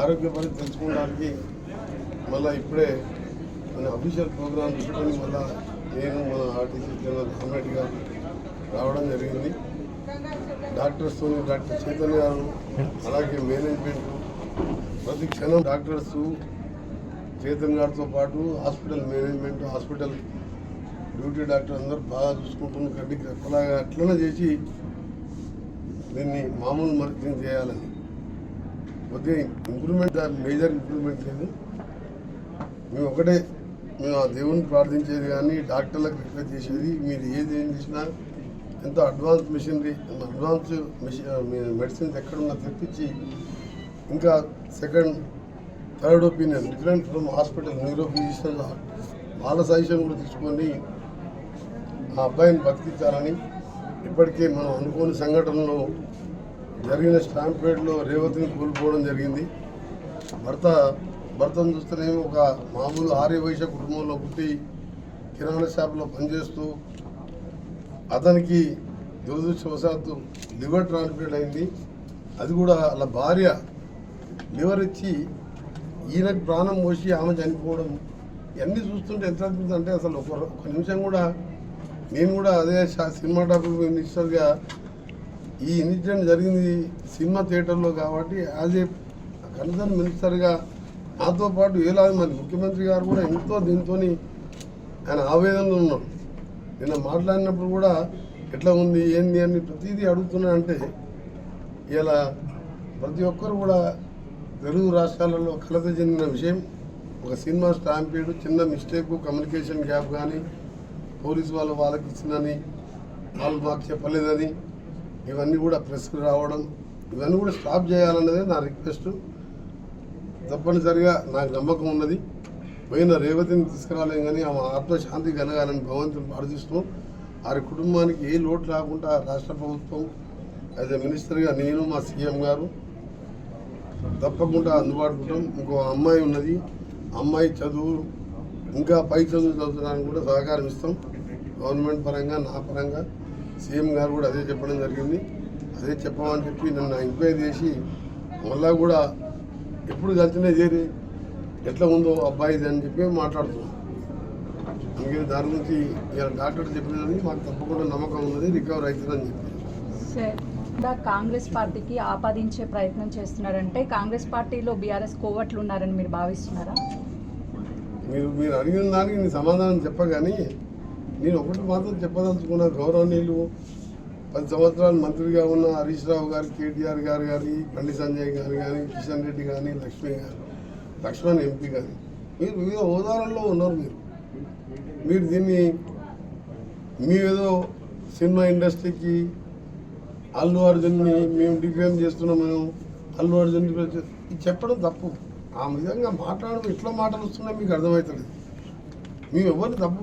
ఆరోగ్య పరిస్థితి తెలుసుకోవడానికి మళ్ళీ ఇప్పుడే మన అఫీషియల్ ప్రోగ్రామ్ పెట్టుకొని మళ్ళీ నేను మన ఆర్టీసీ జనరల్ రామరెడ్డి గారు రావడం జరిగింది. డాక్టర్స్ డాక్టర్ చైతన్య గారు అలాగే మేనేజ్మెంట్ ప్రతి క్షణం డాక్టర్స్ చేతన్ గారితో పాటు hospital management hospital duty doctor అందరూ బాగా చూసుకుంటున్న కంటికి రెప్పలాగా అట్లనే చేసి దీన్ని మామూలు మరిచిన చేయాలని. కొద్దిగా ఇంప్రూవ్మెంట్ మేజర్ ఇంప్రూవ్మెంట్ లేదు. మేము ఒకటే మేము ఆ దేవుని ప్రార్థించేది కానీ డాక్టర్లకు రిక్వెస్ట్ చేసేది మీరు ఏది ఏం చేసినా ఎంతో అడ్వాన్స్ మిషనరీ అడ్వాన్స్ మెడిసిన్స్ ఎక్కడున్నా తెప్పించి ఇంకా second third opinion different from hospital neuro physician వాళ్ళ సజెషన్ కూడా తీసుకొని ఆ అబ్బాయిని బతికించాలని ఇప్పటికే మనం అనుకోని సంఘటనలో జరిగిన స్టాంపేడ్లో రేవతిని కోల్పోవడం జరిగింది. భర్త భర్తను చూస్తేనే ఒక మామూలు ఆర్య వైశ్య కుటుంబంలో పుట్టి కిరాణా షాప్లో పనిచేస్తూ అతనికి దురదృష్టవశాత్తు లివర్ ట్రాన్స్ప్లాంట్ అయింది. అది కూడా వాళ్ళ భార్య లివర్ ఇచ్చి ఈయనకు ప్రాణం పోసి ఆమె చనిపోవడం ఇవన్నీ చూస్తుంటే ఎంత అనిపిస్తుంది అంటే అసలు ఒక ఒక నిమిషం కూడా నేను కూడా అదే సినిమా సినిమాటోగ్రఫీ మినిస్టర్గా ఈ ఇన్సిడెంట్ జరిగింది సినిమా థియేటర్లో కాబట్టి యాజ్ ఏ కన్సర్న్ మినిస్టర్గా నాతో పాటు వేలాది మంది ముఖ్యమంత్రి గారు కూడా ఎంతో దీంతో ఆయన ఆవేదనలో ఉన్నాడు నిన్న మాట్లాడినప్పుడు కూడా ఎట్లా ఉంది ఏంది అని ప్రతిదీ అడుగుతున్నా అంటే ఇలా ప్రతి ఒక్కరు కూడా తెలుగు రాష్ట్రాలలో కలత చెందిన విషయం ఒక సినిమా స్టాంపీడ్ చిన్న మిస్టేక్ కమ్యూనికేషన్ గ్యాప్ కానీ పోలీసు వాళ్ళు వాళ్ళకి ఇచ్చిందని వాళ్ళు మాకు చెప్పలేదని ఇవన్నీ కూడా ప్రెస్కి రావడం ఇవన్నీ కూడా స్టాప్ చేయాలన్నదే నా రిక్వెస్ట్. తప్పనిసరిగా నాకు నమ్మకం ఉన్నది. పోయిన రేవతిని తీసుకురాలేం కానీ ఆమె ఆత్మశాంతి కలగాలని భగవంతుని ప్రార్థిస్తూ వారి కుటుంబానికి ఏ లోటు రాకుండా రాష్ట్ర ప్రభుత్వం యాజ్ ఎ మినిస్టర్గా నేను మా సీఎం గారు తప్పకుండా అందుబాటుకుంటాం ఇంకో అమ్మాయి ఉన్నది. అమ్మాయి చదువు ఇంకా పై చదువు చదువుతున్నాను కూడా సహకారం ఇస్తాం. గవర్నమెంట్ పరంగా నా పరంగా సీఎం గారు కూడా అదే చెప్పడం జరిగింది. అదే చెప్పమని చెప్పి నన్ను ఎంక్వైరీ చేసి మళ్ళా కూడా ఎప్పుడు కలిసినా చేరి ఎట్లా ఉందో అబ్బాయిది అని చెప్పి మాట్లాడుతున్నాం. అందుకని దాని నుంచి ఇలా డాక్టర్ చెప్పినది మాకు తప్పకుండా నమ్మకం ఉన్నది రికవర్ అవుతుందని చెప్పి. కూడా కాంగ్రెస్ పార్టీకి ఆపాదించే ప్రయత్నం చేస్తున్నారంటే కాంగ్రెస్ పార్టీలో బీఆర్ఎస్ కోవట్లు ఉన్నారని మీరు భావిస్తున్నారా? మీరు మీరు అడిగిన దానికి నేను సమాధానం చెప్పగాని నేను ఒకటి మాత్రం చెప్పదలుచుకున్న గౌరవనీయులు పది సంవత్సరాలు మంత్రిగా ఉన్న హరీష్ రావు గారు కేటీఆర్ గారు కానీ బండి సంజయ్ గారు కానీ కిషన్ రెడ్డి కానీ లక్ష్మి గారు లక్ష్మణ్ ఎంపీ కానీ మీరు వివిధ హోదాలలో ఉన్నారు మీరు. మీరు దీన్ని మీరేదో సినిమా ఇండస్ట్రీకి అల్లు అర్జున్ని మేము డిఫేమ్ చేస్తున్నాం మేము. అల్లు అర్జున్ ఇది చెప్పడం తప్పు. ఆ విధంగా మాట్లాడడం ఇట్లా మాటలు వస్తున్నాయి మీకు అర్థమవుతుంది మేము ఎవరిని తప్పు